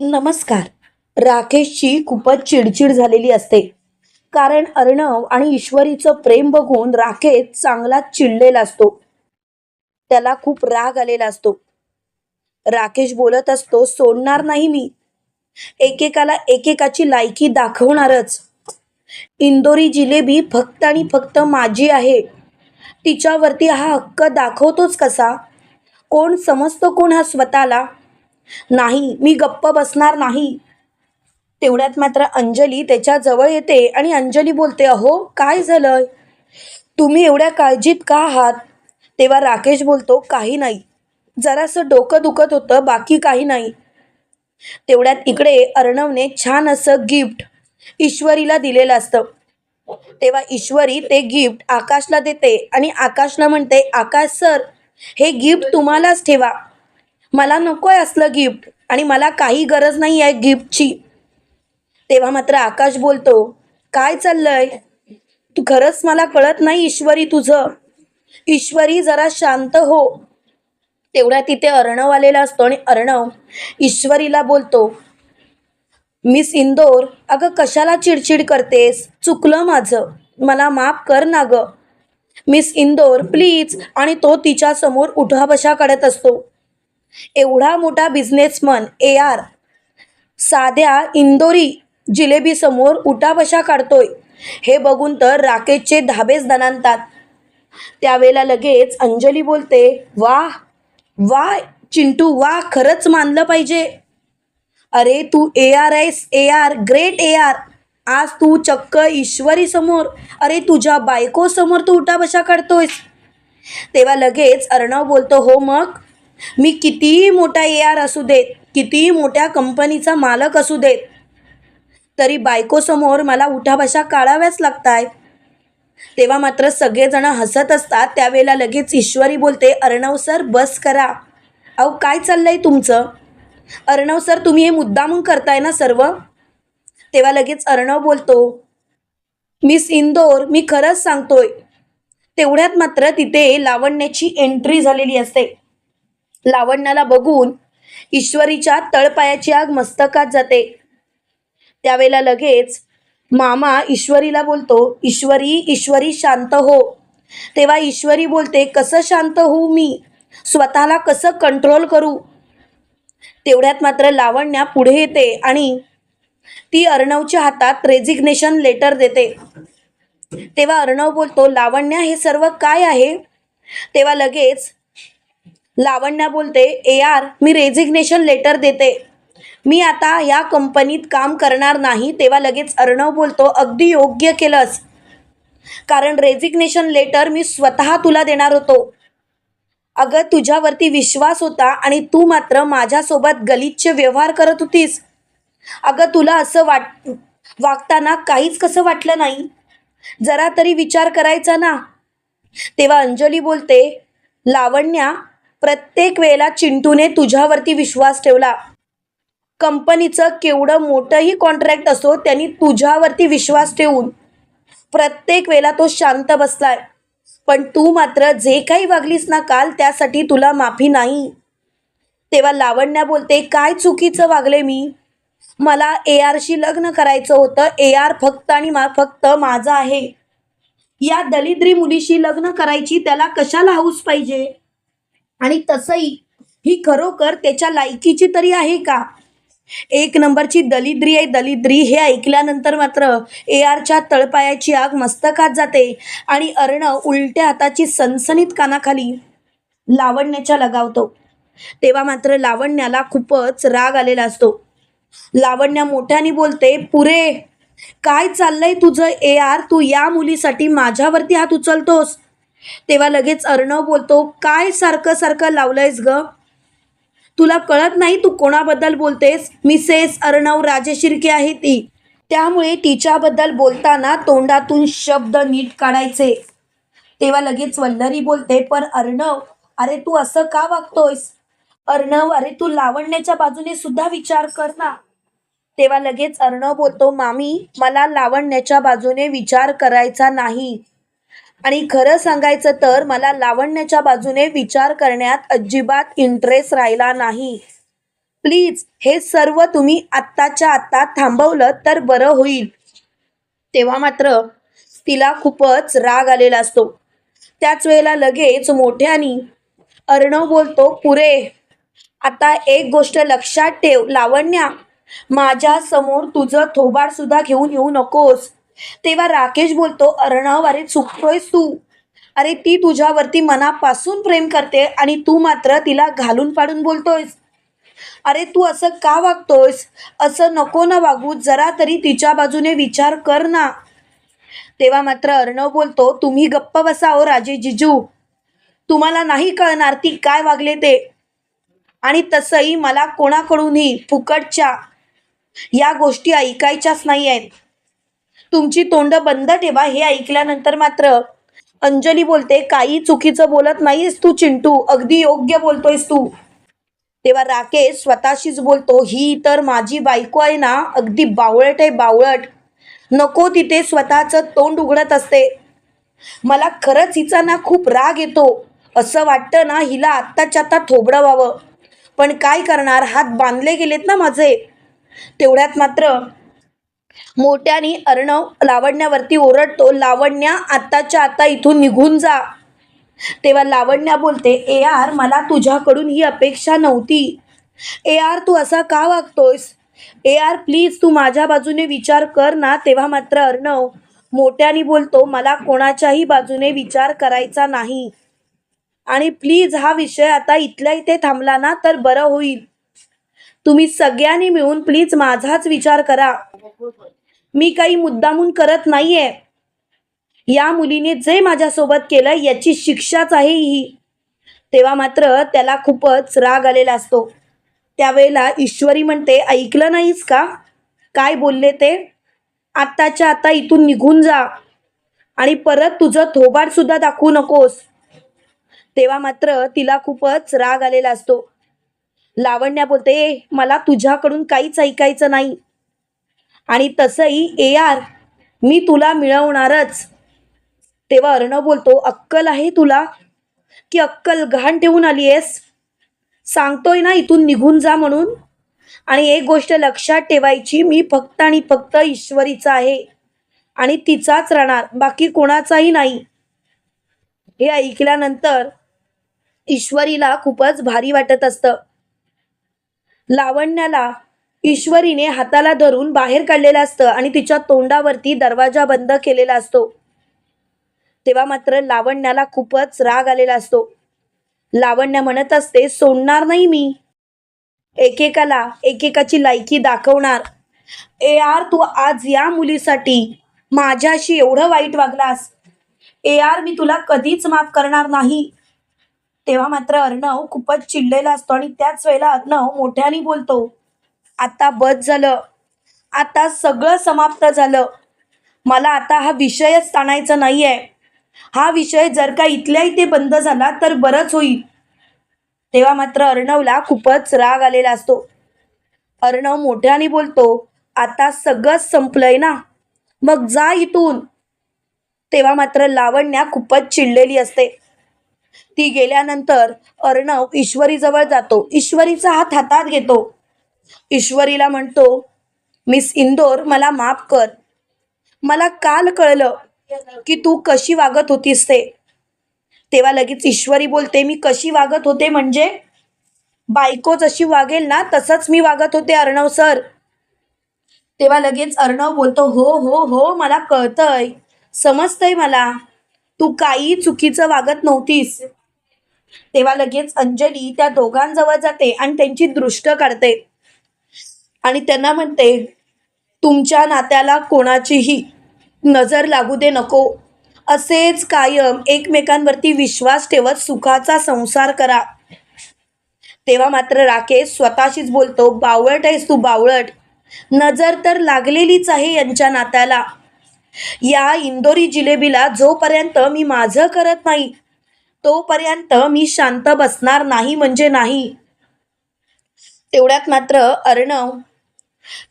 नमस्कार. राकेशची खूपच चिडचिड झालेली असते. कारण अर्णव आणि ईश्वरीचं प्रेम बघून राकेश चांगला चिडलेला असतो. त्याला खूप राग आलेला असतो. राकेश बोलत असतो सोडणार नाही मी. एकेकाला एकेकाची लायकी दाखवणारच. इंदोरी जिलेबी फक्त आणि फक्त माझी आहे. तिच्यावरती हा हक्क दाखवतोच कसा? कोण समजतो कोण हा स्वतःला? नाही मी गप्प बसणार नाही. तेवढ्यात मात्र अंजली त्याच्याजवळ येते आणि अंजली बोलते अहो काय झालंय? तुम्ही एवढ्या काळजीत का आहात? तेव्हा राकेश बोलतो काही नाही. जरासं डोकं दुखत होतं बाकी काही नाही. तेवढ्यात इकडे अर्णवने छान असं गिफ्ट ईश्वरीला दिलेलं असतं. तेव्हा ईश्वरी ते गिफ्ट आकाशला देते आणि आकाशला म्हणते आकाश सर हे गिफ्ट तुम्हालाच ठेवा. मला नको आहे असलं गिफ्ट आणि मला काही गरज नाही आहे गिफ्टची तेव्हा मात्र आकाश बोलतो काय चाललंय? तू खरंच मला कळत नाही ईश्वरी तुझं. ईश्वरी जरा शांत हो. तेवढ्या तिथे अर्णव आलेला असतो आणि अर्णव ईश्वरीला बोलतो मिस इंदोर अगं कशाला चिडचिड करतेस? चुकलं माझं. मला माफ कर ना ग. Miss Indore please. आणि तो तिच्या समोर उठाबशा काढत असतो. एवढा मोठा बिझनेसमन ए आर साध्या इंदोरी जिलेबीसमोर समोर काढतोय. हे बघून तर राकेशचे धाबेच दणानतात त्यावेळेला लगेच अंजली बोलते वा वा चिंटू वा खरंच मानलं पाहिजे. अरे तू A R S A R great A R आज तू चक्क ईश्वरी समोर अरे तुझ्या बायको समोर तू उठाबशा काढतोयस. तेव्हा लगेच अर्णव बोलतो हो मग मी कितीही मोठा ए आर असू देत कितीही मोठ्या कंपनीचा मालक असू देत तरी बायकोसमोर मला उठाभाषा काढाव्याच लागतायत तेव्हा मात्र सगळेजण हसत असतात. त्यावेळेला लगेच ईश्वरी बोलते अर्णव सर बस करा. अहो काय चाललंय तुमचं? अर्णव सर तुम्ही हे मुद्दामून करताय ना सर्व? तेव्हा लगेच अर्णव बोलतो मिस इंदोर मी खरंच सांगतोय तेवढ्यात मात्र तिथे लावण्याची एंट्री झालेली असते. लावण्याला बघून ईश्वरीच्या तळपायाची आग मस्तकात जाते. त्यावेळेला लगेच मामा ईश्वरीला बोलतो ईश्वरी ईश्वरी शांत हो. तेव्हा ईश्वरी बोलते कसं शांत होऊ मी? स्वतःला कसं कंट्रोल करू? तेवढ्यात मात्र लावण्या पुढे येते आणि ती अर्णवच्या हातात रेझिग्नेशन लेटर देते. तेव्हा अर्णव बोलतो लावण्या हे सर्व काय आहे? तेव्हा लगेच लावण्या बोलते ए आर मी रेजिग्नेशन लेटर देते. मी आता या कंपनीत काम करणार नाही तेव्हा लगेच अर्णव बोलतो अगदी योग्य केलंस. कारण रेझिग्नेशन लेटर मी स्वतः तुला देणार होतो. अगं तुझ्यावरती विश्वास होता आणि तू मात्र माझ्यासोबत गलिच्छ व्यवहार करत होतीस. अगं तुला असं वाट वागताना काहीच कसं वाटलं नाही? जरा तरी विचार करायचा ना. तेव्हा अंजली बोलते लावण्या प्रत्येक वेळेला चिंटूने तुझ्यावरती विश्वास ठेवला. कंपनीचं केवढं मोठंही कॉन्ट्रॅक्ट असो त्यांनी तुझ्यावरती विश्वास ठेवून प्रत्येक वेळेला तो शांत बसलाय. पण तू मात्र जे काही वागलीस ना काल त्यासाठी तुला माफी नाही. तेव्हा लावण्या बोलते काय चुकीचं वागले मी? मला ए आरशी लग्न करायचं होतं. ए आर फक्त आणि मा फक्त माझं आहे. या दलिद्री मुलीशी लग्न करायची त्याला कशाला हाऊस पाहिजे? आणि तसंही ही खरोखर त्याच्या लायकीची तरी आहे का? एक नंबरची दलिद्री आहे दलिद्री हे ऐकल्यानंतर मात्र ए आरच्या तळपायाची आग मस्तकात जाते आणि अर्णव उलट्या हाताची सनसनीत कानाखाली लावण्याच्या लगावतो. तेव्हा मात्र लावण्याला खूपच राग आलेला असतो. लावण्या मोठ्याने बोलते पुरे काय चाललंय तुझं ए आर तू या मुलीसाठी माझ्यावरती हात उचलतोस. तेव्हा लगेच अर्णव बोलतो काय सारखं सारखं लावलंयस ग? तुला कळत नाही तू कोणाबद्दल बोलतेस? मिसेस अर्णव राजशिर्के आहे ती. त्यामुळे तिच्याबद्दल बोलताना तोंडातून शब्द नीट काढायचे. तेव्हा लगेच वल्लरी बोलते पण अर्णव अरे तू असं का वागतोयस? अर्णव अरे तू लावण्याच्या बाजूने सुद्धा विचार कर ना. तेव्हा लगेच अर्णव बोलतो मामी मला लावण्याच्या बाजूने विचार करायचा नाही. आणि खरं सांगायचं तर मला लावण्याच्या बाजूने विचार करण्यात अजिबात इंटरेस्ट राहिला नाही. प्लीज हे सर्व तुम्ही आत्ताच्या आत्ता थांबवलं तर बरं होईल. तेव्हा मात्र तिला खूपच राग आलेला असतो. त्याच वेळेला लगेच मोठ्यानी अर्णव बोलतो पुरे आता एक गोष्ट लक्षात ठेव लावण्या माझ्यासमोर तुझं थोबाड सुद्धा घेऊन येऊ नकोस. तेव्हा राकेश बोलतो अर्णव अरे चुकतोय तू. अरे ती तुझ्यावरती मनापासून प्रेम करते आणि तू मात्र तिला घालून पाडून बोलतोयस. अरे तू असं का वागतोयस? असं नको ना वागू जरा तरी तिच्या बाजूने विचार कर ना. तेव्हा मात्र अर्णव बोलतो तुम्ही गप्प बसा हो राजे जिजू. तुम्हाला नाही कळणार ती काय वागले ते. आणि तसंही मला कोणाकडूनही फुकटच्या या गोष्टी ऐकायच्याच नाही आहेत तुमची तोंड बंद ठेवा हे ऐकल्यानंतर मात्र अंजली बोलते काही चुकीचं बोलत नाहीस तू चिंटू. अगदी योग्य बोलतोयस तू. तेव्हा राकेश स्वतःशीच बोलतो ही तर माझी बायको आहे ना अगदी बावळट आहे बावळट. नको तिथे स्वतःचं तोंड उघडत असते. मला खरंच हिचा ना खूप राग येतो. असं वाटतं ना हिला आत्ताच्या आत्ता थोबडं व्हावं पण काय करणार? हात बांधले गेलेत ना माझे. तेवढ्यात मात्र मोठ्याने अर्णव लावण्यावरती ओरडतो लावण्या आत्ताच्या आता इथून निघून जा. तेव्हा लावण्या बोलते ए आर मला तुझ्याकडून ही अपेक्षा नव्हती. ए आर तू असा का वागतोयस? ए आर प्लीज तू माझ्या बाजूने विचार कर ना. तेव्हा मात्र अर्णव मोठ्याने बोलतो मला कोणाच्याही बाजूने विचार करायचा नाही. आणि प्लीज हा विषय आता इथल्या इथे थांबला ना तर बरं होईल. तुम्ही सगळ्यांनी मिळून प्लीज माझाच विचार करा. मी काही मुद्दामून करत नाहीये. या मुलीने जे माझ्यासोबत केलं याची शिक्षाच आहे ही. तेव्हा मात्र त्याला खूपच राग आलेला असतो. त्यावेळेला ईश्वरी म्हणते ऐकलं नाहीस का? काय बोलले ते? आत्ताच्या आता इथून निघून जा. आणि परत तुझं थोबाड सुद्धा दाखवू नकोस. तेव्हा मात्र तिला खूपच राग आलेला असतो. लावण्या बोलते "ए, मला तुझ्याकडून काहीच ऐकायचं नाही. आणि तसंही ए आर मी तुला मिळवणारच. तेव्हा अर्णव बोलतो अक्कल आहे तुला? की अक्कल घाण ठेवून आली आहेस सांगतोय ना इथून निघून जा म्हणून. आणि एक गोष्ट लक्षात ठेवायची मी फक्त आणि फक्त ईश्वरीचा आहे. आणि तिचाच राहणार बाकी कोणाचाही नाही. हे ऐकल्यानंतर ईश्वरीला खूपच भारी वाटत असतं. लावण्याला ईश्वरीने हाताला धरून बाहेर काढलेलं असतं आणि तिच्या तोंडावरती दरवाजा बंद केलेला असतो. तेव्हा मात्र लावण्याला खूपच राग आलेला असतो. लावण्य म्हणत असते सोडणार नाही मी. एकेकाला एकेकाची लायकी दाखवणार. ए यार तू आज या मुलीसाठी माझ्याशी एवढं वाईट वागलास. ए यार मी तुला कधीच माफ करणार नाही. तेव्हा मात्र अर्णव खूपच चिडलेला असतो आणि त्याच वेळेला अर्णव मोठ्याने बोलतो आता बस झालं. आता सगळं समाप्त झालं. मला आता हा विषयच ताणायचा नाही आहे हा विषय जर का इथल्या इथे बंद झाला तर बरंच होईल. तेव्हा मात्र अर्णवला खूपच राग आलेला असतो. अर्णव मोठ्याने बोलतो आता सगळंच संपलंय ना? मग जा इथून. तेव्हा मात्र लावण्या खूपच चिडलेली असते. ती गेल्यानंतर अर्णव ईश्वरीजवळ जातो. ईश्वरीचा हात हातात घेतो. ईश्वरीला म्हणतो मिस इंदोर मला माफ कर. मला काल कळलं की तू कशी वागत होतीस ते. तेव्हा लगेच ईश्वरी बोलते मी कशी वागत होते म्हणजे? बायको जशी वागेल ना तसंच मी वागत होते अर्णव सर. तेव्हा लगेच अर्णव बोलतो हो हो हो मला कळतंय. समजतंय मला. तू काही चुकीचं वागत नव्हतीस. तेव्हा लगेच अंजली त्या दोघांजवळ जाते आणि त्यांची दृष्ट काढते. आणि त्यांना म्हणते तुमच्या नात्याला कोणाचीही नजर लागू दे नको. असेच कायम एकमेकांवरती विश्वास ठेवत सुखाचा संसार करा. तेव्हा मात्र राकेश स्वतःशीच बोलतो बावळट आहेस तू बावळट. नजर तर लागलेलीच आहे यांच्या नात्याला. या इंदोरी जिलेबीला जोपर्यंत मी माझं करत नाही तोपर्यंत मी शांत बसणार नाही म्हणजे नाही. तेवढ्यात मात्र अर्णव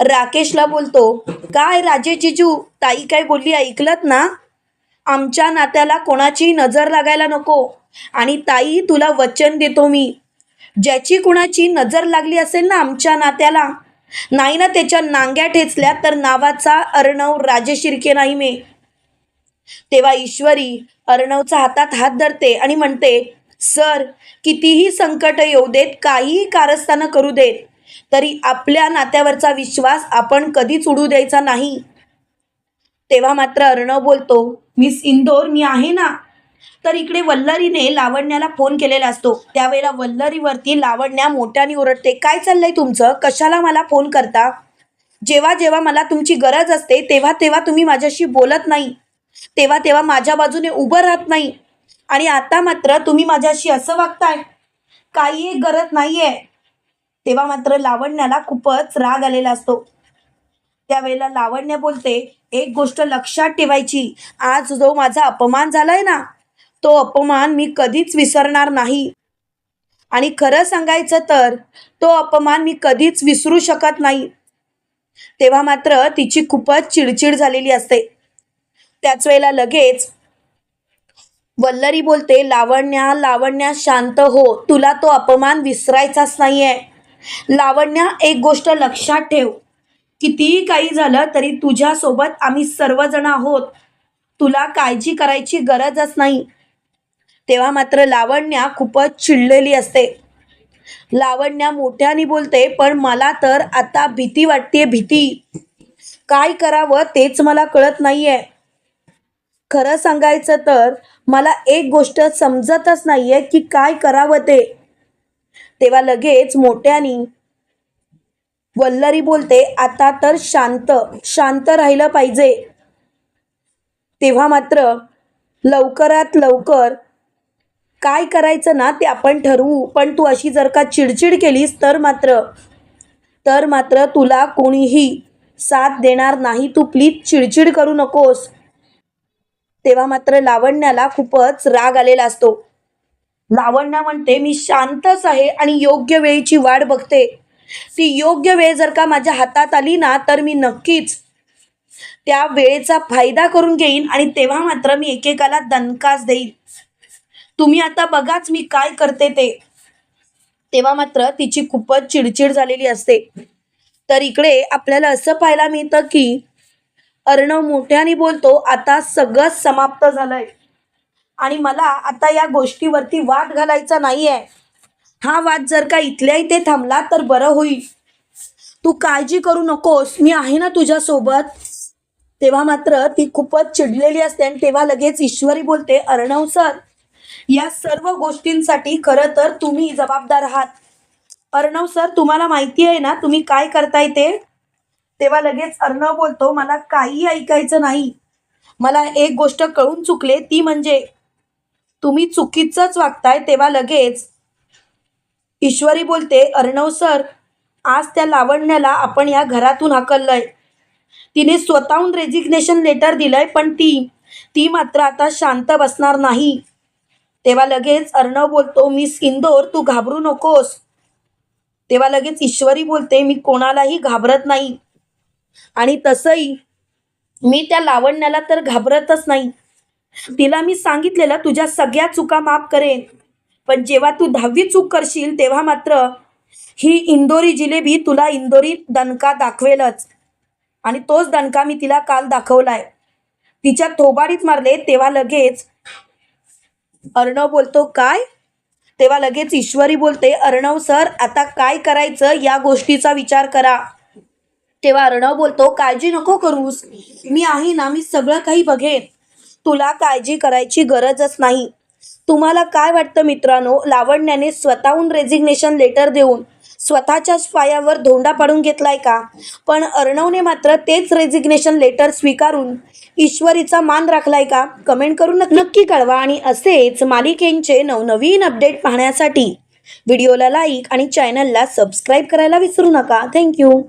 राकेशला बोलतो काय राजे जिजू ताई काय बोलली ऐकलत ना? आमच्या नात्याला कोणाची नजर लागायला नको आणि ताई तुला वचन देतो मी. ज्याची कुणाची नजर लागली असेल ना आमच्या नात्याला नाही ना त्याच्या नांग्या ठेचल्या तर नावाचा अर्णव राजे शिर्के नाही मे. तेव्हा ईश्वरी अर्णवचा हातात हात धरते आणि म्हणते सर कितीही संकट येऊ देत काहीही कारस्थानं करू देत तरी आपल्या नात्यावरचा विश्वास आपण कधीच उडू द्यायचा नाही. तेव्हा मात्र अर्णव बोलतो मिस इंदोर मी आहे ना? तर इकडे वल्लरीने लावण्याला फोन केलेला असतो. त्यावेळेला वल्लरीवरती लावण्या मोठ्याने ओरडते काय चाललंय तुमचं? कशाला मला फोन करता? जेव्हा जेव्हा मला तुमची गरज असते तेव्हा तेव्हा तुम्ही माझ्याशी बोलत नाही. तेव्हा तेव्हा माझ्या बाजूने उभं राहत नाही. आणि आता मात्र तुम्ही माझ्याशी असं वागताय. काही एक गरज नाहीये. तेव्हा मात्र लावण्याला खूपच राग आलेला असतो. त्यावेळेला लावण्य बोलते एक गोष्ट लक्षात ठेवायची आज जो माझा अपमान झालाय ना तो अपमान मी कधीच विसरणार नाही. आणि खरं सांगायचं तर तो अपमान मी कधीच विसरू शकत नाही. तेव्हा मात्र तिची खूपच चिडचिड झालेली असते. त्याच वेळेला लगेच वल्लरी बोलते लावण्या लावण्या शांत हो तुला तो अपमान विसरायचाच नाहीये. लावण्या एक गोष्ट लक्षात ठेव. कितीही काही झालं तरी तुझ्यासोबत आम्ही सर्वजण आहोत. तुला काळजी करायची गरजच नाही. तेव्हा मात्र लावण्या खूपच चिडलेली असते. लावण्या मोठ्याने बोलते पण मला तर आता भीती वाटते भीती. काय करावं तेच मला कळत नाहीये. खरं सांगायचं तर मला एक गोष्ट समजतच नाहीये की काय करावं ते. तेव्हा लगेच मोठ्यानी वल्लरी बोलते आता तर शांत शांत राहिलं पाहिजे. तेव्हा मात्र लवकरात लवकर काय करायचं ना ते आपण ठरवू पण तू अशी जर का चिडचिड केलीस तर मात्र तर मात्र तुला कोणीही साथ देणार नाही. तू प्लीज चिडचिड करू नकोस. तेव्हा मात्र लावण्याला खूपच राग आलेला असतो. लावण्या म्हणते मी शांतच आहे आणि योग्य वेळेची वाट बघते. ती योग्य वेळ जर का माझ्या हातात आली ना तर मी नक्कीच त्या वेळेचा फायदा करून घेईन आणि तेव्हा मात्र मी एकेकाला दणकाच देईन. तुम्ही आता बघाच मी काय करते ते. तेव्हा मात्र तिची खूपच चिडचिड झालेली असते. तर इकडे आपल्याला असं पाहायला मिळतं की अर्णव मोठ्याने बोलतो आता सगळं समाप्त झालंय. आणि मला आता या गोष्टीवरती वाद घालायचा नाही आहे हा वाद जर का इथल्या इथे थांबला तर बरं होईल. तू काळजी करू नकोस. मी आहे ना तुझ्यासोबत. तेव्हा मात्र ती खूपच चिडलेली असते आणि तेव्हा लगेच ईश्वरी बोलते अर्णव सर या सर्व गोष्टींसाठी खरं तर तुम्ही जबाबदार आहात. अर्णव सर तुम्हाला माहिती आहे ना तुम्ही काय करताय ते? तेव्हा लगेच अर्णव बोलतो मला काही ऐकायचं नाही. मला एक गोष्ट कळून चुकले. ती म्हणजे तुम्ही चुकीचंच वागताय तेव्हा लगेच ईश्वरी बोलते अर्णव सर आज त्या लावण्याला आपण या घरातून हाकललंय. तिने स्वतःहून रेजिग्नेशन लेटर दिलंय पण ती ती मात्र आता शांत बसणार नाही. तेव्हा लगेच अर्णव बोलतो मिस इंदोर तू घाबरू नकोस. तेव्हा लगेच ईश्वरी बोलते मी कोणालाही घाबरत नाही. आणि तसंही मी त्या लावण्याला तर घाबरतच नाही. तिला मी सांगितलेलं तुझ्या सगळ्या चुका माफ करेन. पण जेव्हा तू दहावी चूक करशील तेव्हा मात्र ही इंदोरी जिलेबी तुला इंदोरी दणका दाखवेलच. आणि तोच दणका मी तिला काल दाखवलाय. तिच्या थोबाडीत मारले तेव्हा लगेच अर्णव बोलतो काय? तेव्हा लगेच ईश्वरी बोलते अर्णव सर आता काय करायचं या गोष्टीचा विचार करा. तेव्हा अर्णव बोलतो काळजी नको करूस. मी आहे ना मी सगळं काही बघेन. तुला काळजी करायची गरजच नाही. तुम्हाला काय वाटतं मित्रांनो? लावण्याने स्वतःहून रेजिग्नेशन लेटर देऊन स्वतःच्याच पायावर धोंडा पाडून घेतलाय का? पण अर्णवने मात्र तेच रेजिग्नेशन लेटर स्वीकारून ईश्वरीचा मान राखलाय का? कमेंट करून नक्की- नक्की कळवा आणि असेच मालिकेंचे नवनवीन अपडेट पाहण्यासाठी. व्हिडिओला लाईक आणि चॅनलला सबस्क्राईब करायला विसरू नका. थँक्यू